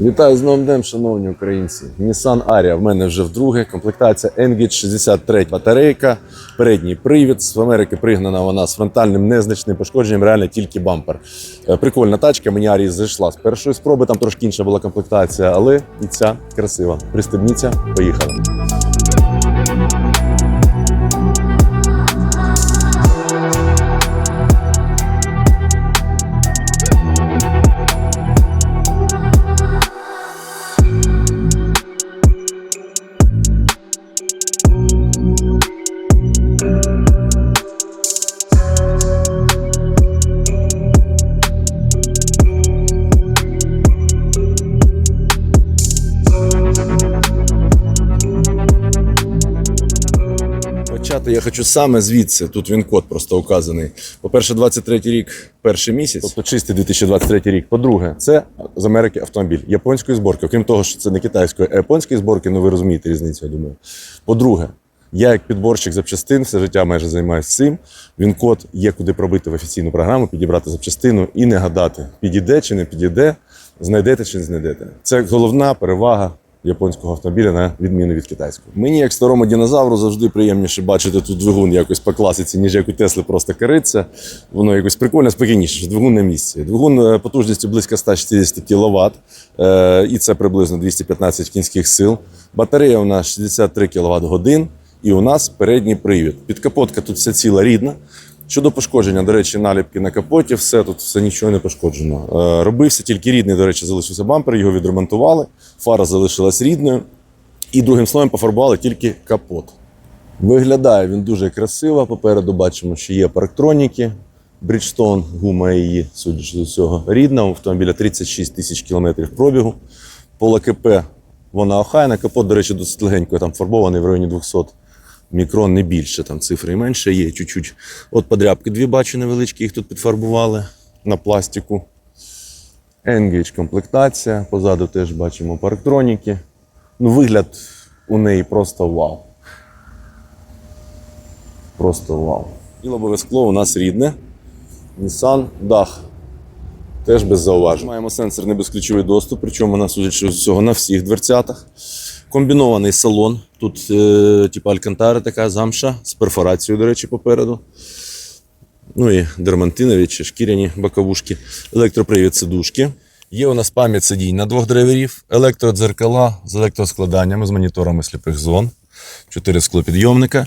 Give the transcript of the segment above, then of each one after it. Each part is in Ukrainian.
Вітаю з новим днем, шановні українці. Nissan Aria в мене вже вдруге. Комплектація Engage 63 батарейка, передній привід. З Америки пригнана вона з фронтальним незначним пошкодженням, реально тільки бампер. Е, Прикольна тачка, мені Арія зайшла з першої спроби, там трошки інша була комплектація, але і ця красива. Пристебніться, поїхали. Почати я хочу саме звідси. Тут він код просто указаний. По-перше, 23 рік, перший місяць, тобто чистий 2023 рік. По-друге, це з Америки автомобіль японської зборки. Окрім того, що це не китайської, а японської зборки, ну ви розумієте різницю, я думаю. По-друге, я як підборщик запчастин все життя майже займаюся цим. Він код є куди пробити в офіційну програму, підібрати запчастину і не гадати, підійде чи не підійде, знайдете чи не знайдете. Це головна перевага японського автомобіля на відміну від китайського. Мені, як старому динозавру, завжди приємніше бачити тут двигун якось по класиці, ніж як у Тесли просто кериться. Воно якось прикольно, спокійніше, двигун на місці. Двигун е, потужністю близько 160 кВт, е, і це приблизно 215 кінських сил. Батарея у нас 63 кВт годин. І у нас передній привід. Підкапотка тут вся ціла рідна. Щодо пошкодження, до речі, наліпки на капоті, все тут все нічого не пошкоджено. Е, робився тільки рідний, до речі, залишився бампер, його відремонтували, фара залишилась рідною. І другим слоєм пофарбували тільки капот. Виглядає він дуже красиво. Попереду бачимо, що є парктроніки. Bridgestone, гума її, судячи до цього, рідна. Автомобіля 36 тисяч кілометрів пробігу. Пола КП вона охайна. Капот, до речі, досить легенько там фарбований в районі 200 мікрон, не більше, там цифри і менше є чуть-чуть. От подрябки дві бачу невеличкі, їх тут підфарбували на пластику. Engage комплектація. Позаду теж бачимо парктроніки. Ну, вигляд у неї просто вау. Просто вау. І лобове скло у нас рідне. Nissan дах. Теж без зауважень. Маємо сенсорний безключовий доступ, причому вона, судячи з на всіх дверцятах. Комбінований салон. Тут, е, типу, алькантара така замша з перфорацією, до речі, попереду. Ну і дермантинові чи шкіряні боковушки, електропривід сидушки. Є у нас пам'ять сидінь на двох драйверів, електродзеркала з електроскладаннями, з моніторами сліпих зон, чотири склопідйомника,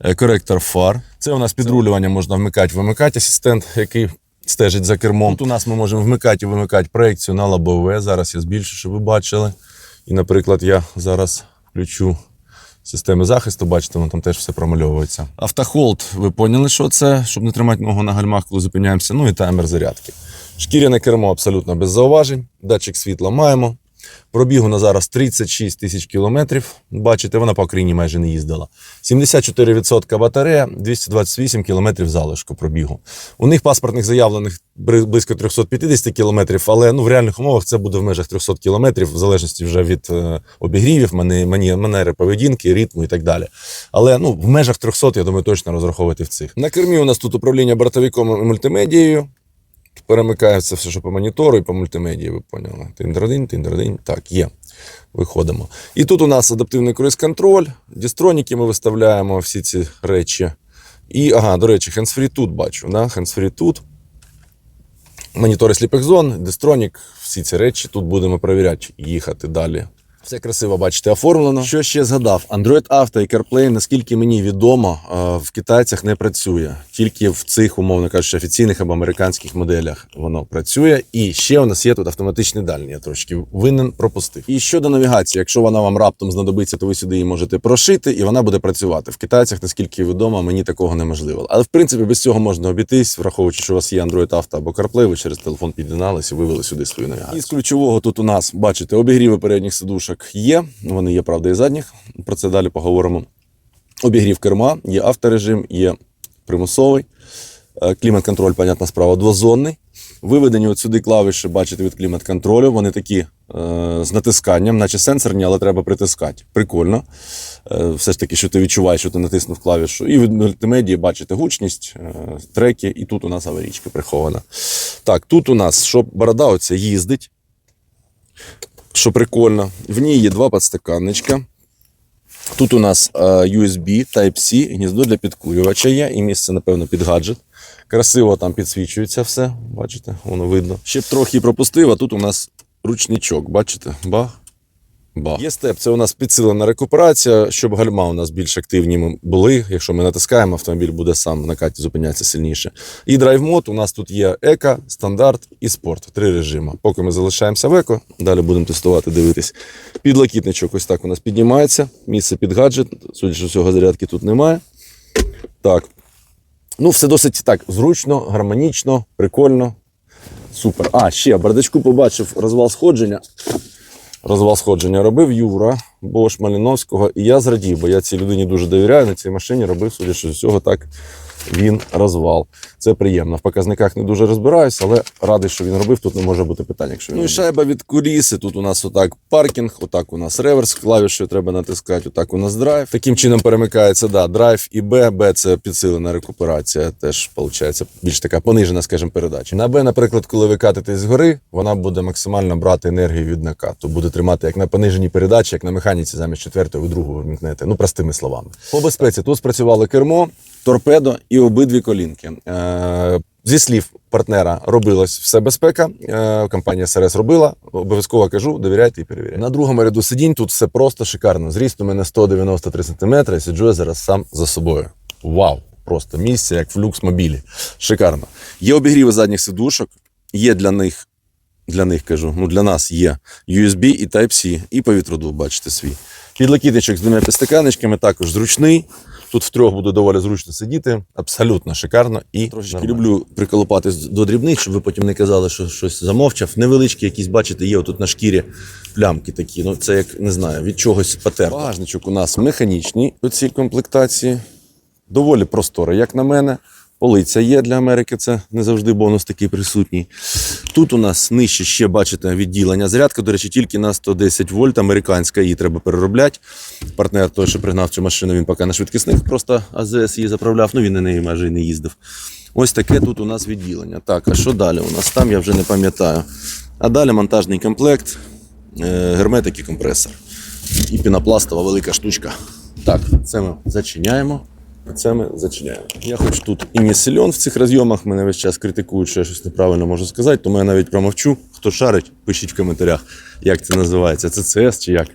е, коректор фар. Це у нас підрулювання можна вмикати, вимикати асистент, який стежить за кермом. Тут у нас ми можемо вмикати і вимикати проекцію на лобове. Зараз я збільшу, щоб ви бачили. І, наприклад, я зараз включу системи захисту, бачите, воно там теж все промальовується. Автохолд, ви поняли, що це, щоб не тримати ногу на гальмах, коли зупиняємося. Ну і таймер зарядки. Шкіряне кермо абсолютно без зауважень. Датчик світла маємо. Пробігу на зараз 36 тисяч кілометрів. Бачите, вона по Україні майже не їздила. 74% батарея, 228 кілометрів залишку пробігу. У них паспортних заявлених близько 350 кілометрів, але ну, в реальних умовах це буде в межах 300 кілометрів, в залежності вже від е, обігрівів, манери поведінки, ритму і так далі. Але ну, в межах 300, я думаю, точно розраховувати в цих. На кермі у нас тут управління бортовиком і мультимедією. Перемикається все, що по монітору і по мультимедії, ви поняли. Тиндр-1, тиндр-1. Так, є. Виходимо. І тут у нас адаптивний круїз-контроль, дістроніки ми виставляємо всі ці речі. І, ага, до речі, хендсфрі тут бачу. Да? Хендсфрі тут. Монітори сліпих зон, дистронік, всі ці речі тут будемо перевіряти, їхати далі. Все красиво, бачите, оформлено. Що ще згадав? Android Auto і CarPlay, наскільки мені відомо, е, в китайцях не працює. Тільки в цих, умовно кажучи, офіційних або американських моделях воно працює. І ще у нас є тут автоматичний дальній. Я трошки винен пропустив. І щодо навігації, якщо вона вам раптом знадобиться, то ви сюди її можете прошити, і вона буде працювати. В китайцях, наскільки відомо, мені такого неможливо. Але в принципі без цього можна обійтись, враховуючи, що у вас є Android Auto або CarPlay, ви через телефон під'єдналися і вивели сюди свою навігацію. І з ключового тут у нас, бачите, обігріви передніх сидушок є. Вони є, правда, і задніх. Про це далі поговоримо. Обігрів керма, є авторежим, є примусовий. Е, Клімат-контроль, понятна справа, двозонний. Виведені от сюди клавіші, бачите, від клімат-контролю. Вони такі е, з натисканням, наче сенсорні, але треба притискати. Прикольно. Е, все ж таки, що ти відчуваєш, що ти натиснув клавішу. І від мультимедії бачите гучність, е, треки, і тут у нас аварійка прихована. Так, тут у нас, щоб борода оця їздить, що прикольно. В ній є два підстаканнички. Тут у нас е, USB Type-C, гніздо для підкурювача є, і місце, напевно, під гаджет. Красиво там підсвічується все. Бачите, воно видно. Ще трохи пропустив, а тут у нас ручничок. Бачите? Бах. Бах. Є степ, це у нас підсилена рекуперація, щоб гальма у нас більш активні були. Якщо ми натискаємо, автомобіль буде сам на каті зупинятися сильніше. І драйв-мод у нас тут є еко, стандарт і спорт. Три режими. Поки ми залишаємося в еко, далі будемо тестувати, дивитись. Підлокітничок ось так у нас піднімається. Місце під гаджет. Судячи всього, зарядки тут немає. Так. Ну, все досить так зручно, гармонічно, прикольно. Супер. А, ще бардачку побачив розвал сходження. Розвал сходження робив Юра Бош Маліновського, і я зрадів, бо я цій людині дуже довіряю. На цій машині робив, судячи з усього, так він розвал. Це приємно. В показниках не дуже розбираюсь, але радий, що він робив. Тут не може бути питань, якщо він ну і шайба від куліси. Тут у нас отак паркінг, отак у нас реверс, клавішою треба натискати, отак у нас драйв. Таким чином перемикається да, драйв і Б. Б це підсилена рекуперація. Теж виходить більш така понижена, скажімо, передача. На Б, наприклад, коли ви катитесь згори, вона буде максимально брати енергію від накату. Буде тримати як на пониженій передачі, як на механіці замість четвертої, ви другу вимкнете. Ну, простими словами. По безпеці тут спрацювало кермо, торпедо і обидві колінки. Е, Зі слів партнера робилась все безпека. Е, компанія СРС робила. Обов'язково кажу, довіряйте і перевіряйте. На другому ряду сидінь тут все просто шикарно. Зріст у мене 193 см, і сиджу я зараз сам за собою. Вау! Просто місце, як в люкс-мобілі. Шикарно. Є обігріви задніх сидушок, є для них, для них кажу, ну для нас є USB і Type-C, і повітродув, бачите, свій. Підлокітничок з двома підстаканечками також зручний. Тут втрьох буде доволі зручно сидіти, абсолютно шикарно і трошечки люблю приколупатись до дрібних, щоб ви потім не казали, що щось замовчав. Невеличкі якісь, бачите, є отут на шкірі плямки такі. Ну це як не знаю, від чогось патерно. Багажничок у нас механічний у цій комплектації. Доволі просторо, як на мене. Полиця є для Америки, це не завжди бонус такий присутній. Тут у нас нижче ще бачите відділення. Зарядка, до речі, тільки на 110 вольт, американська, її треба переробляти. Партнер той, що пригнав цю машину, він поки на швидкісних просто АЗС її заправляв, ну він на неї майже і не їздив. Ось таке тут у нас відділення. Так, а що далі? У нас там я вже не пам'ятаю. А далі монтажний комплект, е, герметик і компресор. І пінопластова велика штучка. Так, це ми зачиняємо. Це ми зачиняємо. Я хоч тут і не сильон в цих розйомах, мене весь час критикують, що я щось неправильно можу сказати, тому я навіть промовчу. Хто шарить, пишіть в коментарях, як це називається. Це CS чи як.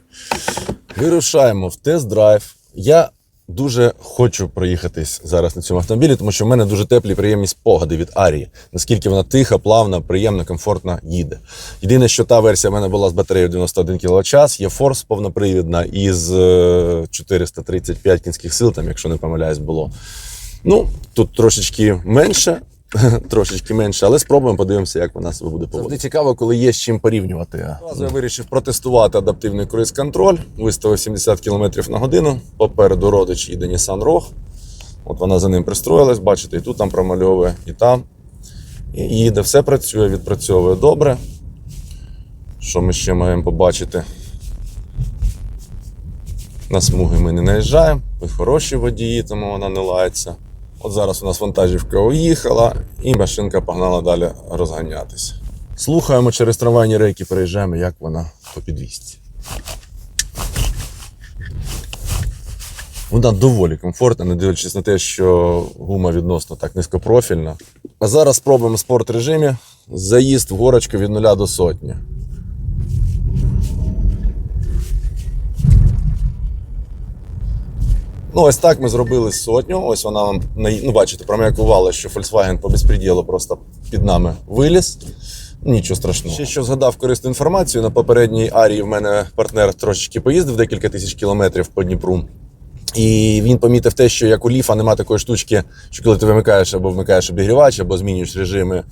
Вирушаємо в тест-драйв. Я дуже хочу проїхатись зараз на цьому автомобілі, тому що в мене дуже теплі приємні спогади від Арії. Наскільки вона тиха, плавна, приємна, комфортно їде. Єдине, що та версія в мене була з батареєю 91 кВт, є форс повнопривідна із е, 435 кінських сил, там, якщо не помиляюсь, було. Ну, тут трошечки менше, трошечки менше, але спробуємо, подивимося, як вона себе буде поводити. Завжди цікаво, коли є з чим порівнювати. Одразу я вирішив протестувати адаптивний круїз-контроль. Виставив 70 км на годину. Попереду родич їде Nissan Rogue. От вона за ним пристроїлась, бачите, і тут там промальовує, і там. І їде, все працює, відпрацьовує добре. Що ми ще маємо побачити? На смуги ми не наїжджаємо, ми хороші водії, тому вона не лається. От зараз у нас вантажівка уїхала, і машинка погнала далі розганятися. Слухаємо через трамвайні рейки, переїжджаємо, як вона по підвісці. Вона доволі комфортна, не дивлячись на те, що гума відносно так низькопрофільна. А зараз спробуємо спорт режимі заїзд в горочку від 0 до сотні. Ну, ось так ми зробили сотню. Ось вона вам ну, бачите, пром'якувала, що Volkswagen по безпреділу просто під нами виліз. Нічого страшного. Ще що згадав корисну інформацію. На попередній арії в мене партнер трошечки поїздив декілька тисяч кілометрів по Дніпру. І він помітив те, що як у ліфа немає такої штучки, що коли ти вимикаєш або вмикаєш обігрівач, або змінюєш режими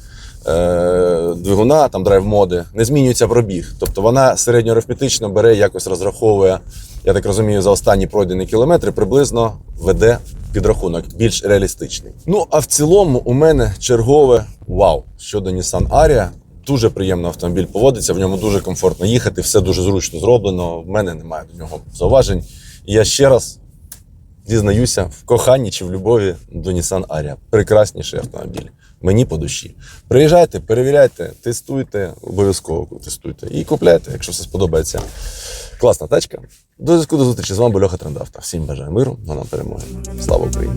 е, двигуна, там драйв-моди, не змінюється пробіг. Тобто вона середньоарифметично бере, якось розраховує, я так розумію, за останні пройдені кілометри приблизно веде підрахунок більш реалістичний. Ну а в цілому у мене чергове вау щодо Nissan Aria. Дуже приємно автомобіль поводиться, в ньому дуже комфортно їхати, все дуже зручно зроблено. В мене немає до нього зауважень. І я ще раз дізнаюся в коханні чи в любові до Nissan Aria. Прекрасніший автомобіль. мені по душі. Приїжджайте, перевіряйте, тестуйте, обов'язково тестуйте і купляйте, якщо все сподобається. Класна тачка. До зв'язку до зустрічі. З вами Льоха Трендавта. Всім бажаю миру, На нам перемоги. Слава Україні!